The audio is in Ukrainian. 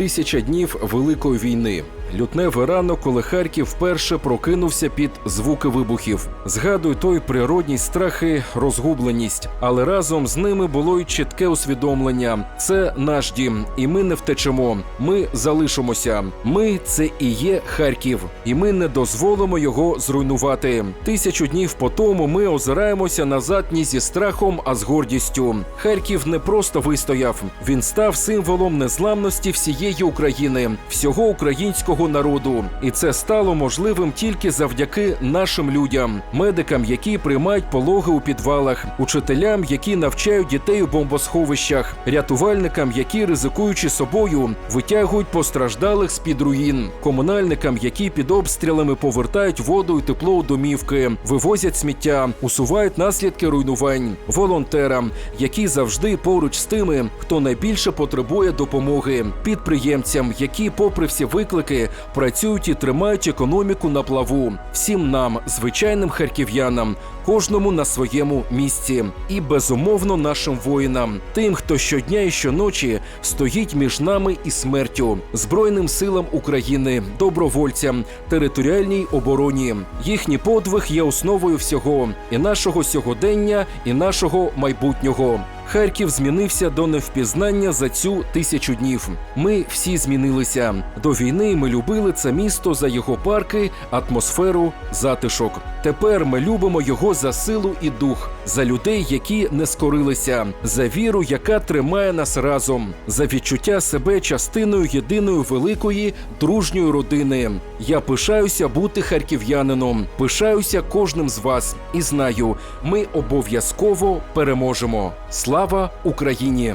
Тисяча днів Великої війни. Лютневе рано, коли Харків вперше прокинувся під звуки вибухів. Згадую той природній страх і розгубленість, але разом з ними було й чітке усвідомлення: це наш дім, і ми не втечемо. Ми залишимося. Ми це і є Харків, і ми не дозволимо його зруйнувати. Тисячу днів по тому ми озираємося назад ні зі страхом, а з гордістю. Харків не просто вистояв, він став символом незламності всієї України, всього українського народу. І це стало можливим тільки завдяки нашим людям, медикам, які приймають пологи у підвалах, учителям, які навчають дітей у бомбосховищах, рятувальникам, які ризикуючи собою, витягують постраждалих з під руїн, комунальникам, які під обстрілами повертають воду і тепло у домівки, вивозять сміття, усувають наслідки руйнувань, волонтерам, які завжди поруч з тими, хто найбільше потребує допомоги, підприємцям, які, попри всі виклики, працюють і тримають економіку на плаву. Всім нам, звичайним харків'янам, кожному на своєму місці, і безумовно нашим воїнам, тим, хто щодня і щоночі стоїть між нами і смертю, збройним силам України, добровольцям, територіальній обороні. Їхній подвиг є основою всього і нашого сьогодення, і нашого майбутнього. Харків змінився до невпізнання за цю тисячу днів. Ми всі змінилися. До війни ми любили це місто за його парки, атмосферу, затишок. Тепер ми любимо його за силу і дух, за людей, які не скорилися, за віру, яка тримає нас разом, за відчуття себе частиною єдиної великої дружньої родини. Я пишаюся бути харків'янином, пишаюся кожним з вас і знаю, ми обов'язково переможемо. Слава Україні!